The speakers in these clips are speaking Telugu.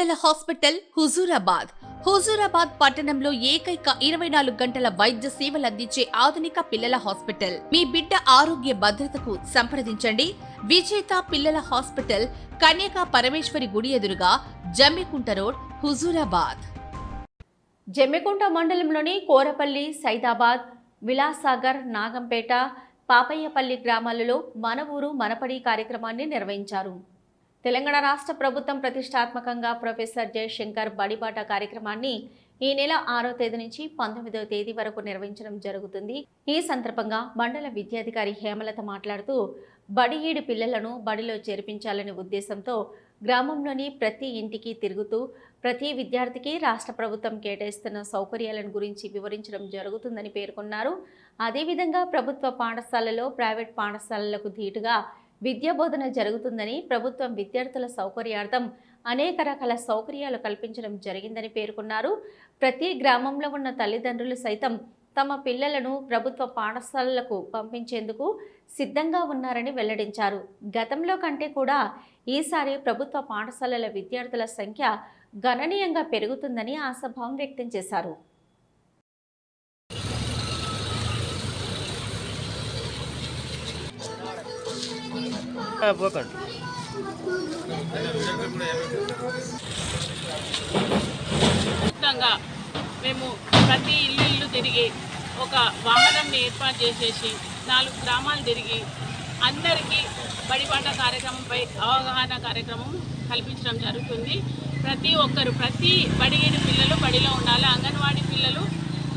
పిల్లల హాస్పిటల్ హుజూరాబాద్. హుజూరాబాద్ పట్టణంలో ఏకైక ఇరవై నాలుగు గంటల వైద్య సేవలు అందించే ఆధునిక పిల్లల హాస్పిటల్. మీ బిడ్డ ఆరోగ్య భద్రతకు సంప్రదించండి. విజేత పిల్లల హాస్పిటల్ కన్యకా పరమేశ్వరి గుడి ఎదురుగా జమ్మికుంట రోడ్ హుజూరాబాద్. జమ్మికుంట మండలంలోని కోరపల్లి సైదాబాద్ విలాసాగర్ నాగంపేట పాపయ్యపల్లి గ్రామాలలో మన ఊరు మనపడి కార్యక్రమాన్ని నిర్వహించారు. తెలంగాణ రాష్ట్ర ప్రభుత్వం ప్రతిష్టాత్మకంగా ప్రొఫెసర్ జయశంకర్ బడిబాట కార్యక్రమాన్ని ఈ నెల ఆరో తేదీ నుంచి పంతొమ్మిదవ తేదీ వరకు నిర్వహించడం జరుగుతుంది. ఈ సందర్భంగా మండల విద్యాధికారి హేమలత మాట్లాడుతూ బడిఈడి పిల్లలను బడిలో చేర్పించాలనే ఉద్దేశంతో గ్రామంలోని ప్రతి ఇంటికి తిరుగుతూ ప్రతి విద్యార్థికి రాష్ట్ర ప్రభుత్వం కేటాయిస్తున్న సౌకర్యాలను గురించి వివరించడం జరుగుతుందని పేర్కొన్నారు. అదేవిధంగా ప్రభుత్వ పాఠశాలలో ప్రైవేట్ పాఠశాలలకు ధీటుగా విద్యా బోధన జరుగుతుందని ప్రభుత్వం విద్యార్థుల సౌకర్యార్థం అనేక రకాల సౌకర్యాలు కల్పించడం జరిగిందని పేర్కొన్నారు. ప్రతి గ్రామంలో ఉన్న తల్లిదండ్రులు సైతం తమ పిల్లలను ప్రభుత్వ పాఠశాలలకు పంపించేందుకు సిద్ధంగా ఉన్నారని వెల్లడించారు. గతంలో కంటే కూడా ఈసారి ప్రభుత్వ పాఠశాలల విద్యార్థుల సంఖ్య గణనీయంగా పెరుగుతుందని ఆశాభావం వ్యక్తం చేశారు. పోకండి మేము ప్రతి ఇల్లు ఇల్లు తిరిగి ఒక వాహనంని ఏర్పాటు చేసేసి నాలుగు గ్రామాలు తిరిగి అందరికీ బడిపాట కార్యక్రమంపై అవగాహన కార్యక్రమం కల్పించడం జరుగుతుంది. ప్రతి ఒక్కరు ప్రతి బడిగిన పిల్లలు బడిలో ఉండాలి. అంగన్వాడీ పిల్లలు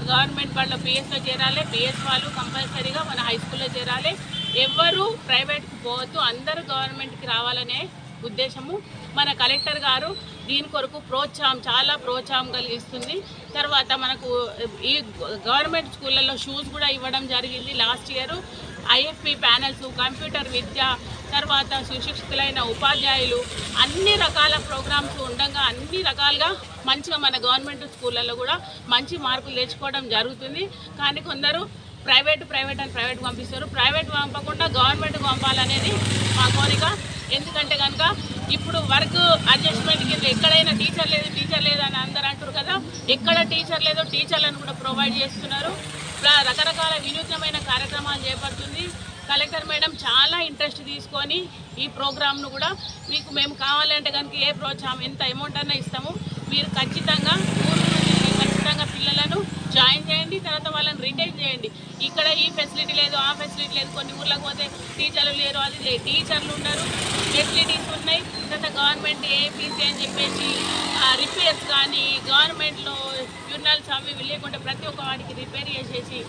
గవర్నమెంట్ వాళ్ళ పిఎస్లో చేరాలి. పిఎస్ వాళ్ళు కంపల్సరీగా మన హై స్కూల్లో చేరాలి. ఎవ్వరూ ప్రైవేట్కి పోవద్దు అందరూ గవర్నమెంట్కి రావాలనే ఉద్దేశము. మన కలెక్టర్ గారు దీని కొరకు ప్రోత్సాహం చాలా ప్రోత్సాహం కలిగిస్తుంది తర్వాత మనకు ఈ గవర్నమెంట్ స్కూళ్ళల్లో షూస్ కూడా ఇవ్వడం జరిగింది last year IFP panels computer విద్య తర్వాత సుశిక్షితులైన ఉపాధ్యాయులు అన్ని రకాల ప్రోగ్రామ్స్ ఉండగా అన్ని రకాలుగా మంచిగా మన గవర్నమెంట్ స్కూళ్ళల్లో కూడా మంచి మార్కులు తెచ్చుకోవడం జరుగుతుంది. కానీ కొందరు ప్రైవేటు ప్రైవేట్ అని ప్రైవేట్ పంపిస్తారు. ప్రైవేట్ పంపకుండా గవర్నమెంట్ పంపాలనేది మా కోరిక. ఎందుకంటే కనుక ఇప్పుడు వర్క్ అడ్జస్ట్మెంట్ కింద ఎక్కడైనా టీచర్ లేదు టీచర్ లేదు అని అందరు అంటారు కదా. ఎక్కడ టీచర్ లేదో టీచర్లను కూడా ప్రొవైడ్ చేస్తున్నారు. రకరకాల వినూత్నమైన కార్యక్రమాలు చేపడుతుంది. కలెక్టర్ మేడం చాలా ఇంట్రెస్ట్ తీసుకొని ఈ ప్రోగ్రామ్ను కూడా మీకు మేము కావాలంటే కనుక ఏ ప్రోత్సాహం ఎంత అమౌంట్ అన్నా ఇస్తాము. మీరు ఖచ్చితంగా ఊరు ఖచ్చితంగా పిల్లలను జాయిన్ చేయండి తర్వాత వాళ్ళని రిటైన్ చేయండి. ఇక్కడ ఈ ఫెసిలిటీ లేదు ఆ ఫెసిలిటీ లేదు కొన్ని ఊర్లకు పోతే టీచర్లు లేరు అది టీచర్లు ఉన్నారు ఫెసిలిటీస్ ఉన్నాయి. తర్వాత గవర్నమెంట్ ఏపీసీ అని చెప్పేసి రిపేర్స్ కానీ గవర్నమెంట్లో యూనల్స్ అవి లేకుండా ప్రతి ఒక్క వాటికి రిపేర్ చేసేసి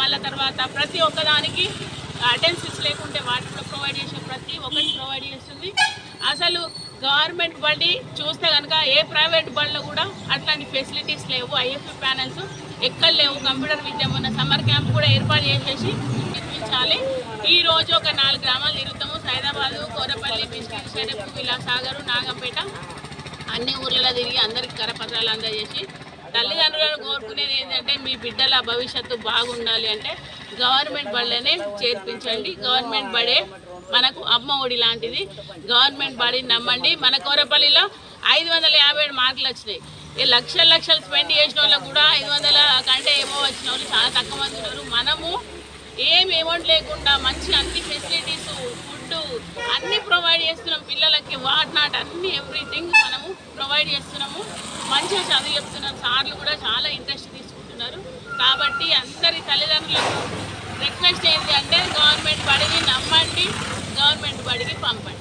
మళ్ళీ తర్వాత ప్రతి ఒక్కదానికి అటెన్సెస్ లేకుంటే వాటిలో కూడా ప్రొవైడ్ చేసే ప్రతి ఒక్కటి ప్రొవైడ్ చేస్తుంది. అసలు గవర్నమెంట్ బండి చూస్తే కనుక ఏ ప్రైవేట్ బండ్లో కూడా అట్లాంటి ఫెసిలిటీస్ లేవు. ఐఎఫ్పి ప్యానల్స్ ఎక్కడ లేవు. కంప్యూటర్ విద్య మొన్న సమ్మర్ క్యాంప్ కూడా ఏర్పాటు చేసేసి నిర్మించాలి ఈ రోజు ఒక నాలుగు గ్రామాలు తిరుగుతాము. సైదాబాదు కోరపల్లి బిస్కెట్ షెడపు విలాసాగరు నాగంపేట అన్ని ఊర్లలో తిరిగి అందరికీ కరపత్రాలు అందజేసి తల్లిదండ్రులను కోరుకునేది ఏంటంటే మీ బిడ్డల భవిష్యత్తు బాగుండాలి అంటే గవర్నమెంట్ బళ్ళనే చేర్పించండి. గవర్నమెంట్ బడే మనకు అమ్మ ఒడి లాంటిది. గవర్నమెంట్ బడిని నమ్మండి. మన కోరపల్లిలో ఐదు వందల యాభై ఏడు మార్కులు వచ్చినాయి. ఈ లక్షల లక్షలు స్పెండ్ చేసిన వాళ్ళకు కూడా ఐదు వందల కంటే ఏమో వచ్చిన వాళ్ళు చాలా తక్కువ మంది ఉన్నారు. మనము ఏం అమౌంట్ లేకుండా మంచి అన్ని ఫెసిలిటీస్ ఫుడ్ అన్ని ప్రొవైడ్ చేస్తున్నాం. పిల్లలకి వాట్ నాట్ అన్ని ఎవ్రీథింగ్ మనము ప్రొవైడ్ చేస్తున్నాము. మంచిగా చదువు చెప్తున్నాం. సార్లు కూడా చాలా ఇంట్రెస్ట్ తీసుకుంటున్నారు. కాబట్టి అందరి తల్లిదండ్రులకు రిక్వెస్ట్ ఏంటి అంటే గవర్నమెంట్ బడిని నమ్మండి. గవర్నమెంట్ బడికి పంపండి